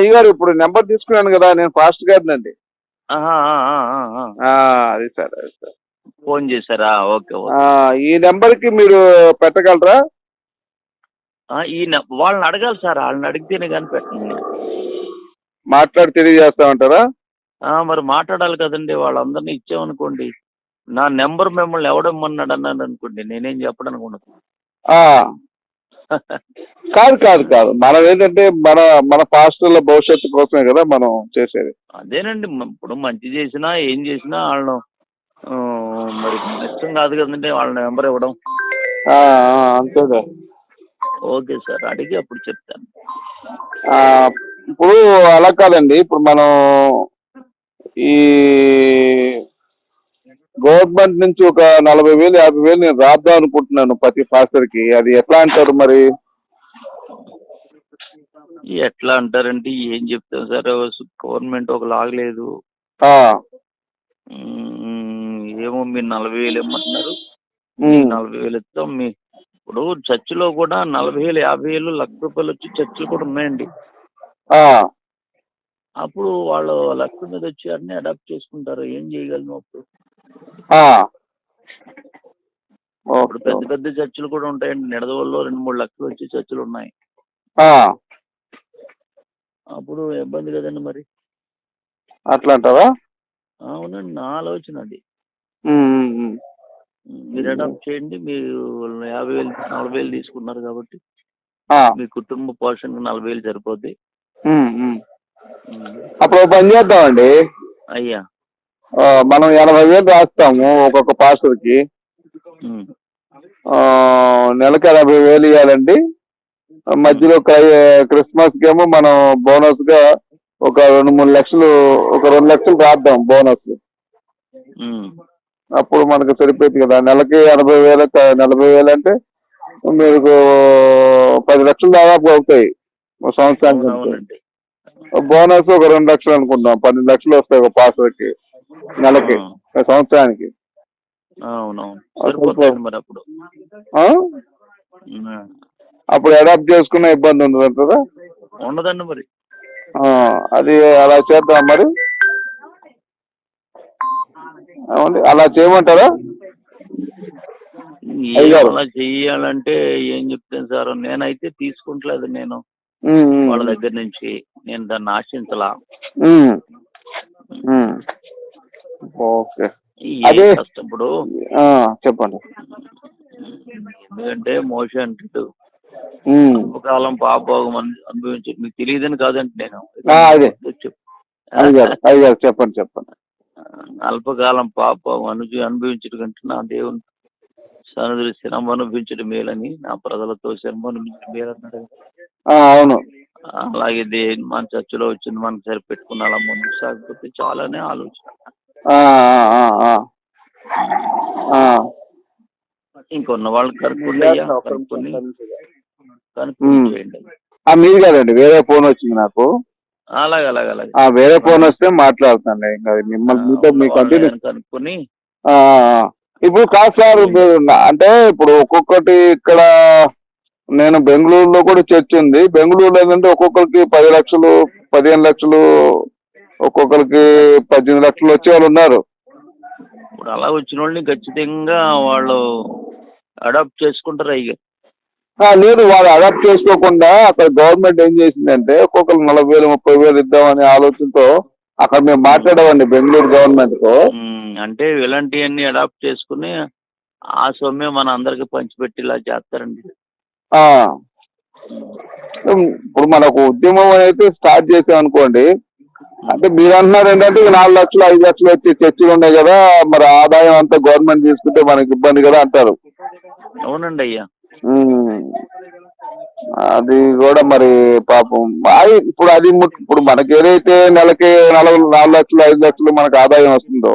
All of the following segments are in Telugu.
అయ్యగారు ఇప్పుడు నెంబర్ తీసుకున్నాను కదా నేను ఫాస్ట్. ఆ, అది సార్ అది సార్. ఫోన్ చేశారా? ఓకే ఈ నెంబర్కి మీరు పెట్టగలరా? ఆ, ఈ వాళ్ళని అడగాలి సార్ వాళ్ళని అడిగితేనే కానీ పెట్టండి. మాట్లాడి తెలియజేస్తామంటారా ఆ, మరి మాట్లాడాలి కదండి వాళ్ళందరినీ ఇచ్చామనుకోండి. నా నెంబర్ మిమ్మల్ని ఎవడమ్మన్నాడు అన్నాడు అనుకోండి నేనేం చెప్పడానికి ఉండదు ఆ, కాదు కాదు కాదు. మనం ఏంటంటే మన మన పాస్టర్ల భవిష్యత్తు కోసమే కదా మనం చేసేది. అదేనండి. ఇప్పుడు మంచి చేసినా ఏం చేసినా వాళ్ళను మరి మన ఇష్టం కాదు కదండి వాళ్ళ నెంబర్ ఇవ్వడం. అంతేగా ఓకే సార్. అడిగి అప్పుడు చెప్తాను. ఇప్పుడు అలా కాదండి. ఇప్పుడు మనం ఈ గవర్నమెంట్ నుంచి ఒక నలభై వేలు యాభై వేలు నేను రాద్దాం అనుకుంటున్నాను ప్రతి పాస్టర్కి అది ఎట్లా అంటారు మరి? ఎట్లా అంటారంటే ఏం చెప్తాం సార్? గవర్నమెంట్ ఒక లాగలేదు ఏమో మీరు నలభై వేలు ఇమ్మంటున్నారు. నలభై వేలు ఇస్తాం. మీ ఇప్పుడు చర్చిలో కూడా నలభై వేలు యాభై వేలు లక్ష రూపాయలు వచ్చి చర్చిలు కూడా ఉన్నాయండి. అప్పుడు వాళ్ళు లక్ష మీద వచ్చి అన్ని అడాప్ట్ చేసుకుంటారు. ఏం చేయగలను అప్పుడు. ఇప్పుడు పెద్ద పెద్ద చర్చిలు కూడా ఉంటాయండి. నిడదవల్లో రెండు మూడు లక్షలు వచ్చే చర్చిలు ఉన్నాయి. అప్పుడు ఇబ్బంది కదండి మరి. అట్లా అంటారా అవునండి నా ఆలోచన అది. మీరు అడాప్ట్ చేయండి. మీరు యాభై వేలు నలభై వేలు తీసుకున్నారు కాబట్టి మీ కుటుంబ పోషణకు నలభై వేలు సరిపోద్ది. అప్పుడు పని చేద్దామండి. అయ్యా. మనం ఎనభై వేలు రాస్తాము ఒక్కొక్క పాస్టర్కి నెలకి ఎనభై వేలు ఇవ్వాలండి మధ్యలో క్రై- క్రిస్మస్ కేమో మనం బోనస్గా ఒక రెండు మూడు లక్షలు ఒక రెండు లక్షలు రాద్దాం బోనస్. అప్పుడు మనకు సరిపోతుంది కదా. నెలకి ఎనభై వేలు నలభై వేలు అంటే మీకు పది లక్షలు దాదాపు అవుతాయి. సంవత్సరానికి. బోనస్ ఒక రెండు లక్షలు అనుకుందాం పన్నెండు లక్షలు వస్తాయి ఒక పాస్వర్డ్కి నెలకి సంవత్సరానికి. అవునవును. మరి అప్పుడు. అప్పుడు అడాప్ట్ చేసుకునే ఇబ్బంది ఉండదు అంటారా ఉండదండి మరి. ఆ, అది అలా చేద్దాం మరి. అలా చేయమంటారా. అలా చెయ్యాలంటే ఏం చెప్తాను సార్? నేనైతే తీసుకుంటలేదు నేను. వాళ్ళ దగ్గర నుంచి. నేను దాన్ని ఆశించలా. ఓకే అదే. ఇప్పుడు చెప్పండి ఎందుకంటే మోషన్. కాలం పాపభోగం అను- అనుభవించి మీకు తెలియదని కాదండి నేను అదే. చెప్పండి చెప్పండి అల్పకాలం పాపం అను అనుభవించడం కంటే నా దేవుని సన్నిధిలో శ్రమ అనుభవించడం మేలని నా ప్రజలతో శ్రమ అనుభవించడం మేలన్నాడు అవును అలాగే మన చర్చిలో వచ్చింది మనకు సరిపెట్టుకుని అలా ముందుకు సాగిపోతే చాలానే ఆలోచన. ఇంకొన్న వాళ్ళు కనుక్కొని మీది కాదండి వేరే ఫోన్ వచ్చింది నాకు. అలాగే అలాగే అలాగే. ఆ వేరే ఫోన్ వస్తే మాట్లాడుతాను ఇంకా మిమ్మల్ని మీతో మీ కంటిన్యూ కనుక్కొని. ఇప్పుడు కాదు సార్ మీరు నా- అంటే ఇప్పుడు ఒక్కొక్కటి ఇక్కడ నేను బెంగళూరులో కూడా చర్చ్ ఉంది. బెంగళూరులో ఏంటంటే ఒక్కొక్కరికి పది లక్షలు పదిహేను లక్షలు ఒక్కొక్కరికి పద్దెనిమిది లక్షలు వచ్చే వాళ్ళు ఉన్నారు. ఇప్పుడు అలా వచ్చిన వాళ్ళని ఖచ్చితంగా వాళ్ళు అడాప్ట్ చేసుకుంటారు అయ్యి ఆ, లేదు వాళ్ళు అడాప్ట్ చేసుకోకుండా అక్కడ గవర్నమెంట్ ఏం చేసిందంటే ఒక్కొక్కరు నలభై వేలు ముప్పై వేలు ఇద్దామనే ఆలోచనతో అక్కడ మేము మాట్లాడామండి బెంగళూరు గవర్నమెంట్తో అంటే ఇలాంటివన్నీ అడాప్ట్ చేసుకుని ఆ సొమ్మే మన అందరికి పంచిపెట్టేలా చేస్తారండి. ఆ. ఇప్పుడు మనకు ఉద్యమం అయితే స్టార్ట్ చేసాం అనుకోండి అంటే మీరు అంటున్నారు ఏంటంటే ఈ నాలుగు లక్షలు ఐదు లక్షలు వచ్చి చర్చలు ఉన్నాయి కదా మరి ఆదాయం అంతా గవర్నమెంట్ తీసుకుంటే మనకి ఇబ్బంది కదా అంటారు. అవునండి అయ్యా. అది కూడా మరి పాపం. అది ఇప్పుడు అది ఇప్పుడు మనకి ఏదైతే నెలకి నలభై నాలుగు లక్షలు ఐదు లక్షలు మనకు ఆదాయం వస్తుందో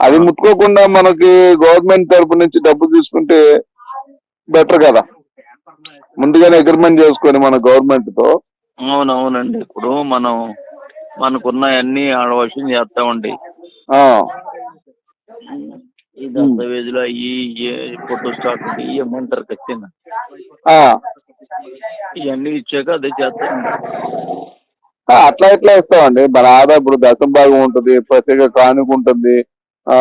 అది ముట్టుకోకుండా మనకి గవర్నమెంట్ తరపు నుంచి డబ్బు తీసుకుంటే బెటర్ కదా. ముందుగానే అగ్రిమెంట్ చేసుకొని మన గవర్నమెంట్తో అవునవునండి. ఇప్పుడు మనం మనకున్న అన్ని ఆడవశం చేస్తామండి. ఆ, ఈ దస్తావేజులు అయ్యి ఫోటో స్టాట్ ఇవ్వమంటారు ఖచ్చితంగా ఆ, ఇవన్నీ ఇచ్చాక అదే చేస్తామండి. ఆ, అట్లా ఎట్లా ఇస్తామండి. మన ఆదా ఇప్పుడు దశం భాగం ఉంటుంది ప్రత్యేక కానుక ఉంటుంది. ఆ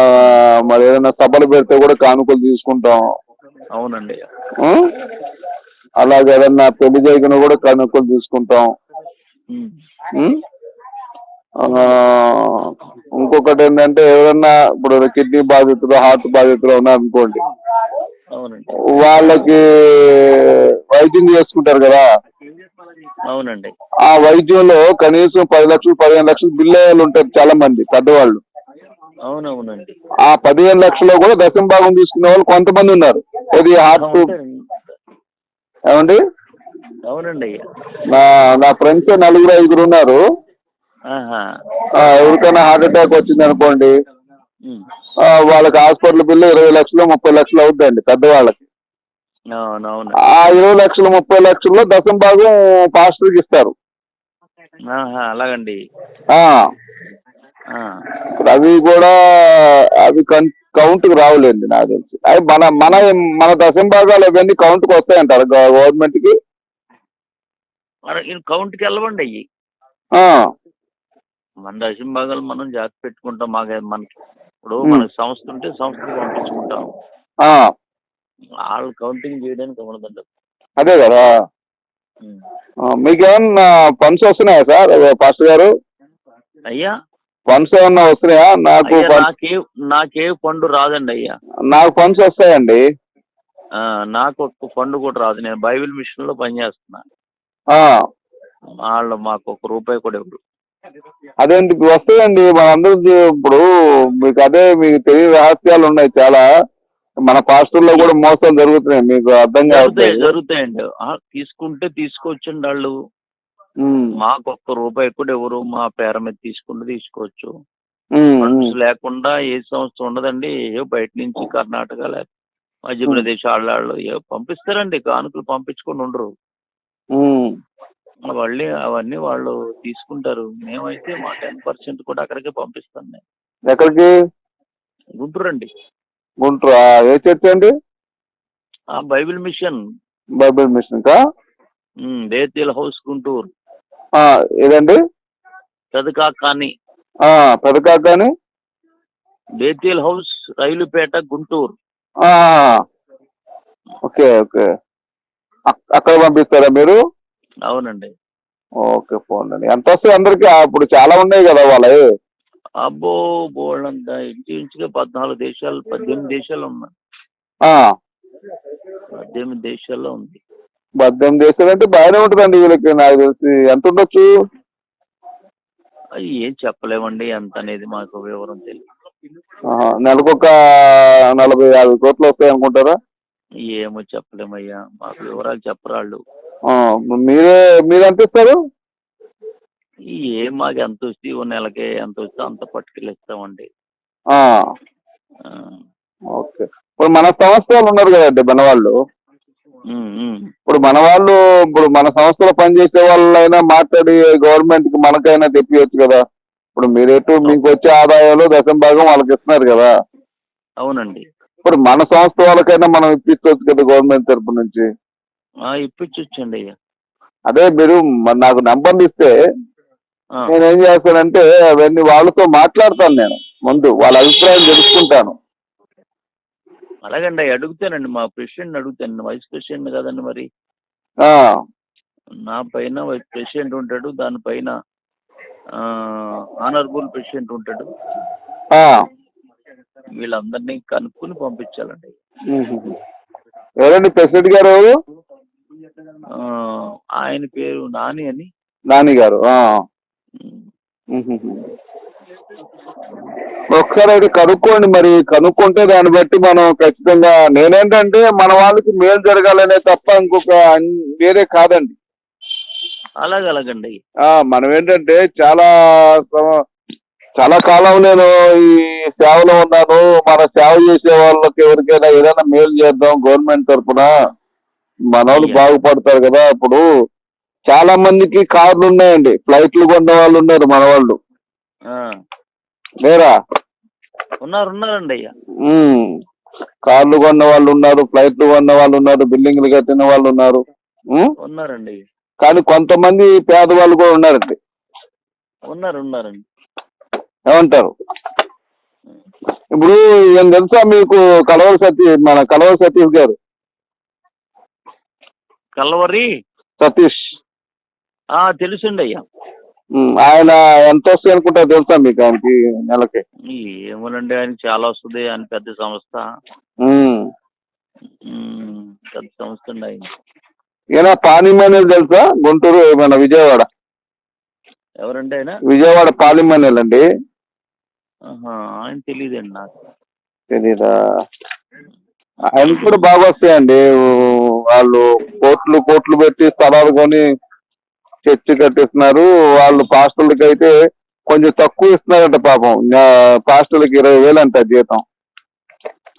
మరి ఏదైనా సభలు పెడితే కూడా కానుకలు తీసుకుంటాం. అవునండి? అలాగే ఏదన్నా పెళ్ళి జరిగిన కూడా కానుకలు తీసుకుంటాం. ఇంకొకటి ఏంటంటే ఎవరన్నా ఇప్పుడు కిడ్నీ బాధితులు హార్ట్ బాధితులు ఉన్నారనుకోండి అవునండి. వాళ్ళకి వైద్యం చేసుకుంటారు కదా. అవునండి. ఆ వైద్యంలో కనీసం పది లక్షలు పదిహేను లక్షలు బిల్లు అయ్యేవాళ్ళు ఉంటారు చాలా మంది పెద్దవాళ్ళు. అవునవునండి. ఆ పదిహేను లక్షల్లో కూడా దశం భాగం తీసుకునే వాళ్ళు కొంతమంది ఉన్నారు. ఇది హార్ట్. ఏమండి? అవునండి. నా నా ఫ్రెండ్స్ నలుగురు ఐదుగురు ఉన్నారు. ఎవరికైనా హార్ట్ అటాక్ వచ్చింది అనుకోండి వాళ్ళకి హాస్పిటల్ బిల్లు ఇరవై లక్షలు ముప్పై లక్షలు అవుద్దండి పెద్దవాళ్ళకి. ఆ ఇరవై లక్షలు ముప్పై లక్షల్లో దశం భాగం పాస్టర్కి ఇస్తారు. అలాగండి. అవి కూడా అవి కౌంట్కి రావులేండి నాకు తెలిసి. అవి మన మన మన దశం భాగాలు అవన్నీ కౌంట్కి వస్తాయంటారు గవర్నమెంట్కి మరి ఈ కౌంట్కి వెళ్ళవండి అయ్యి. మన దశం భాగాలు మనం జాగ్రత్త పెట్టుకుంటాం. మాకు మనకి ఇప్పుడు. మనకి సంస్థ ఉంటే సంస్థకి పంపించుకుంటాం. ఆ, వాళ్ళు కౌంటింగ్ చేయడానికి ఉండదండి అదే కదా. మీకేమన్నా ఫండ్స్ వస్తున్నాయా సార్? పాస్టర్ గారు? అయ్యా. ఫండ్స్ ఏమన్నా వస్తున్నాయా? నాకు నాకే నాకే ఫండ్ రాదండి అయ్యా. నాకు ఫండ్స్ వస్తాయండి. నాకు ఒక్క ఫండ్ కూడా రాదు. నేను బైబిల్ మిషన్లో పనిచేస్తున్నా. ఆ, వాళ్ళు మాకు ఒక రూపాయి కూడా ఇవ్వరు. అదేంటి వస్తాయండి. మనందరూ ఇప్పుడు మీకు అదే మీకు తెలియ రహస్యాలు ఉన్నాయి చాలా. మన పాస్టర్లో కూడా మోసం జరుగుతున్నాయి. మీకు అర్థం కావట్లేదు. జరుగుతాయండి. తీసుకుంటే తీసుకోవచ్చండి వాళ్ళు. మాకు ఒక్క రూపాయి కూడా ఎవరు మా పేర మీద తీసుకుంటే తీసుకోవచ్చు. లేకుండా ఏ సంస్థ ఉండదండి. ఏ బయట నుంచి కర్ణాటక లేక మధ్యప్రదేశ్ వాళ్ళు ఏ పంపిస్తారండి. కానుకలు పంపించుకొని ఉండరు. మళ్ళీ అవన్నీ వాళ్ళు తీసుకుంటారు. మేమైతే మా టెన్ పర్సెంట్ కూడా అక్కడికే పంపిస్తాం నేను ఎక్కడికి? గుంటూరు అండి. గుంటూరు? ఏ చర్చ్ అండి? ఆ బైబిల్ మిషన్. బైబిల్ మిషన్ కా? Bethel house Guntur. ఏదండి? పెదకా కానీ ఆ, Pedakakani Bethel house Railpet Guntur. Okay okay. అక్- అక్కడ పంపిస్తారా మీరు? అవునండి. ఓకే ఫోన్ అండి ఎంత వస్తాయి అందరికి? ఆ, ఇప్పుడు చాలా ఉన్నాయి కదా వాళ్ళవి. అబ్బో బోళ్ళంతా ఇంచుమించుగా పద్నాలుగు దేశాలు పద్దెనిమిది దేశాలు ఉన్నాయి. ఆ, పద్దెనిమిది దేశాల్లో ఉంది. పద్దెనిమిది దేశాలు అంటే బాగానే ఉంటుందండి వీళ్ళకి. నాకు తెలిసి ఎంత ఉండొచ్చు? ఏం చెప్పలేమండి. ఎంత అనేది మాకు వివరం తెలియదు నెలకొక నలభై యాభై కోట్లు వస్తాయి అనుకుంటారా? ఏమో చెప్పలేమయ్యా. మాకు వివరాలు చెప్పరాళ్ళు. మీరే మీరు ఎంత ఇస్తారు? ఏం మాకు ఎంత వస్తే ఓ నెలకే ఎంత వస్తే అంత పట్టుకెళ్ళి ఇస్తామండి. ఆ, ఆ, ఓకే. ఇప్పుడు మన సంస్థ వాళ్ళు ఉన్నారు కదండి మన వాళ్ళు. ఇప్పుడు మన వాళ్ళు ఇప్పుడు మన సంస్థలో పనిచేసే వాళ్ళైనా మాట్లాడి గవర్నమెంట్కి మనకైనా తెప్పియచ్చు కదా. ఇప్పుడు మీరేటు మీకు వచ్చే ఆదాయాలు దశం భాగం వాళ్ళకి ఇస్తున్నారు కదా. అవునండి. ఇప్పుడు మన సంస్థ వాళ్ళకైనా మనం ఇప్పించవచ్చు కదా గవర్నమెంట్ తరపు నుంచి. ఆ, ఇప్పించొచ్చండి అయ్యా. అదే మీరు నాకు నంబర్లు ఇస్తే నేను ఏం చేస్తానంటే అవన్నీ వాళ్ళతో మాట్లాడతాను నేను ముందు వాళ్ళ అభిప్రాయం తెలుసుకుంటాను. అలాగండి అడుగుతానండి. మా ప్రెసిడెంట్ అడుగుతానండి వైస్ ప్రెసిడెంట్ కదండి మరి. ఆ, నా పైన వైస్ ప్రెసిడెంట్ ఉంటాడు. దానిపైన ఆనరబుల్ ప్రెసిడెంట్ ఉంటాడు. ఆ. వీళ్ళందరినీ కనుక్కొని పంపించాలండి. ఎవరండి ప్రెసిడెంట్ గారు? ఎవరు ఆయన పేరు నాని అని? నాని గారు. ఒకసారి అయితే కనుక్కోండి మరి కనుక్కుంటే దాన్ని బట్టి మనం ఖచ్చితంగా నేనేంటంటే మన వాళ్ళకి మేలు జరగాలనే తప్ప ఇంకొక వేరే కాదండి. అలాగే అలాగండి. ఆ మనం ఏంటంటే చాలా చాలా కాలం నేను ఈ సేవలో ఉన్నాను. మన సేవ చేసే వాళ్ళకి ఎవరికైనా ఏదైనా మేలు చేద్దాం గవర్నమెంట్ తరఫున. మన వాళ్ళు అయ్యా. బాగుపడతారు కదా ఇప్పుడు చాలా మందికి కార్లు ఉన్నాయండి. ఫ్లైట్లు కొన్న వాళ్ళు ఉన్నారు మన వాళ్ళు లేరా? ఉన్నారు ఉన్నారండి అయ్యా. కార్లు కొన్న వాళ్ళు ఉన్నారు ఫ్లైట్లు కొన్న వాళ్ళు ఉన్నారు బిల్డింగ్లు కట్టిన వాళ్ళు ఉన్నారు. ఉన్నారండి. కానీ కొంతమంది పేదవాళ్ళు కూడా ఉన్నారండి. ఉన్నారు ఉన్నారండి. ఏమంటారు? ఇప్పుడు ఏం తెలుసా మీకు కలవర సతీష్ మన కలవర సతీష్ గారు? కల్వరి? సతీష్. ఆ తెలుసండి అయ్యా. ఆయన ఎంత వస్తాయి అనుకుంటా తెలుసా మీకు ఆయనకి నెలకి? ఏమోనండి ఆయన చాలా వస్తుంది ఆయన పెద్ద సంస్థ. పెద్ద సంస్థ అండి ఆయన. ఈయన అనేది తెలుసా? గుంటూరు మన విజయవాడ? ఎవరండి ఆయన? విజయవాడ పాలిమనేల్ అండి. ఆయన తెలియదండి నాకు. తెలీదా? ఆయన కూడా బాగా వస్తాయండి. వాళ్ళు కోట్లు కోట్లు పెట్టి స్థలాలు కొని చర్చి కట్టిస్తున్నారు. వాళ్ళు పాస్టర్లకి అయితే కొంచెం తక్కువ ఇస్తున్నారంట పాపం. పాస్టర్లకి ఇరవై వేలు అంట జీతం.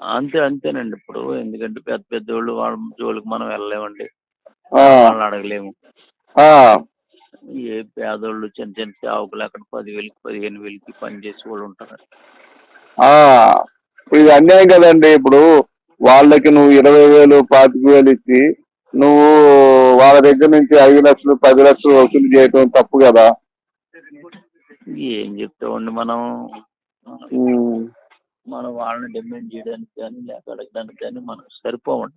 అంతే అంతేనండి ఇప్పుడు. ఎందుకంటే పెద్ద పెద్దోళ్ళు వాళ్ళ జోలికి మనం వెళ్ళలేమండి. వాళ్ళని అడగలేము. ఆ, ఏ పేదోళ్ళు చిన్న చిన్న సేవకులు అక్కడ పదివేలకి పదిహేను వేలకి పని చేసి వాళ్ళు ఉంటారు. ఆ. ఇది అన్యాయం కదండి ఇప్పుడు. వాళ్ళకి నువ్వు ఇరవై వేలు పాతిక వేలు ఇచ్చి నువ్వు వాళ్ళ దగ్గర నుంచి ఐదు లక్షలు పది లక్షలు వసూలు చేయటం తప్పు కదా ఏం చెప్తామండి మనం. మనం వాళ్ళని డిమాండ్ చేయడానికి కానీ లేక అడగడానికి కానీ మనం సరిపోవండి.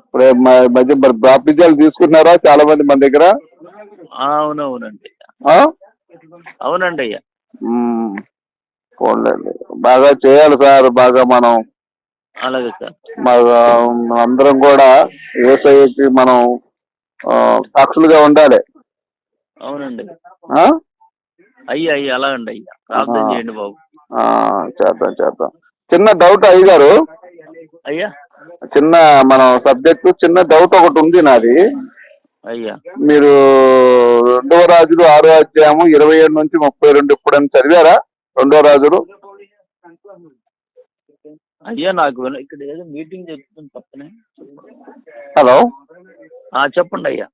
ఇప్పుడు మధ్య మరి బాప్తిజాలు తీసుకుంటున్నారా చాలా మంది మన దగ్గర అవునవునండి? అవునండి అయ్యా. పోన్లేండి బాగా చేయాలి సార్ బాగా మనం. అలాగే సార్. అందరం కూడా ఏసఐకి మనం సాక్షులుగా ఉండాలి. అవునండి? అయ్యా అయ్యా అలాగండి అయ్యా. ప్రార్థన ఆ. చేయండి బాబు. చేద్దాం చేద్దాం. చిన్న డౌట్ అయ్యగారు అయ్యా. చిన్న మనం సబ్జెక్టు చిన్న డౌట్ ఒకటి ఉంది నాది. అయ్యా. మీరు రెండవ రాజులు ఆరో అధ్యాయము ఇరవై ఏడు నుంచి ముప్పై రెండు ఇప్పుడని చదివారా? రెండో రాజులు. అయ్యా నాకు ఇక్కడ ఏదో మీటింగ్ జరుగుతుంది పక్కనే. హలో? చెప్పండి అయ్యా.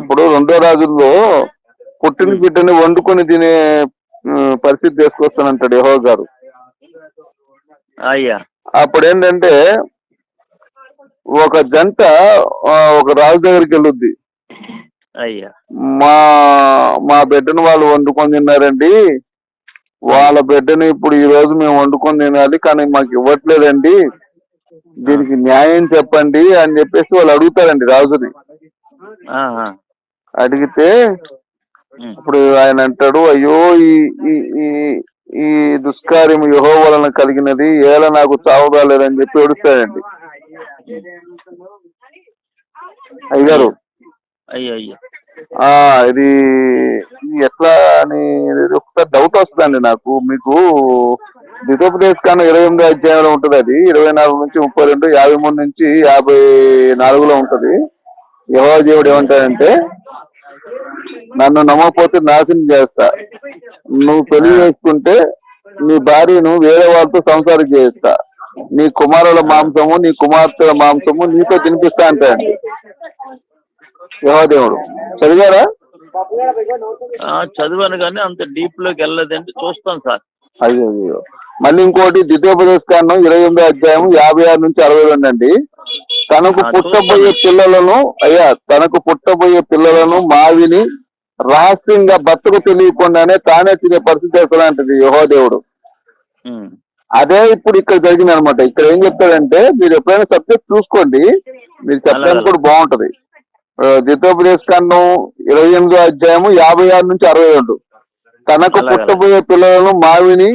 ఇప్పుడు రెండో రాజుల్లో పుట్టిన బిడ్డని వండుకొని తినే పరిస్థితి తీసుకొస్తానంటాడు యహో గారు. అయ్యా. అప్పుడు ఏంటంటే ఒక జంట ఒక రాజు దగ్గరికి వెళ్ళొద్ది. అయ్యా. మా మా బిడ్డను వాళ్ళు వండుకొని తిన్నారండి. వాళ్ళ బిడ్డని ఇప్పుడు ఈ రోజు మేము వండుకొని తినాలి కానీ మాకు ఇవ్వట్లేదండి దీనికి న్యాయం చెప్పండి అని చెప్పేసి వాళ్ళు అడుగుతారండి రాజుని. అడిగితే. ఇప్పుడు ఆయన అంటాడు అయ్యో ఈ ఈ దుష్కార్యం యహో వలన కలిగినది ఏల నాకు చావు రాలేదని చెప్పి ఏడుస్తాడండి అయ్యారు అయ్యా ఇది ఎట్లా అని ఒకసారి డౌట్ వస్తుందండి నాకు. మీకు దితోపదేశ్ కాను ఇరవై ఎనిమిది అధ్యాయంలో ఉంటుంది అది. ఇరవై నాలుగు నుంచి ముప్పై రెండు యాభై మూడు నుంచి యాభై నాలుగులో ఉంటది. యహో దేవుడు ఏమంటాడంటే నన్ను నమ్మకపోతే నాశనం చేస్తా. నువ్వు పెళ్ళి చేసుకుంటే నీ భార్యను వేరే వాళ్ళతో సంసారం చేయిస్తా నీ కుమారుల మాంసము నీ కుమార్తెల మాంసము నీతో తినిపిస్తా అంటాడు. యహోదేవుడు చదివారా? చదివాను కానీ అంత డీప్లోకి వెళ్ళలేదంటే చూస్తాను సార్. అయ్యో అయ్యో. మళ్ళీ ఇంకోటి ద్వితీయోపదేశ కాండం ఇరవై ఎనిమిది అధ్యాయం యాభై ఆరు నుంచి అరవై రెండు అండి. తనకు పుట్టబోయే పిల్లలను అయ్యా తనకు పుట్టబోయే పిల్లలను మావిని రహస్యంగా భర్తకు తెలియకుండానే తానే తినే పరిస్థితి ఎక్కడంటది యహో దేవుడు. ఉమ్. అదే ఇప్పుడు ఇక్కడ జరిగింది అనమాట ఇక్కడ ఏం చెప్తాడంటే మీరు ఎప్పుడైనా సబ్జెక్ట్ చూసుకోండి. మీరు చెప్పడానికి కూడా బాగుంటది. ఆ, ఇరవై ఎనిమిదో అధ్యాయము యాభై ఆరు నుంచి అరవై రెండు. తనకు పుట్టబోయే పిల్లలను మావిని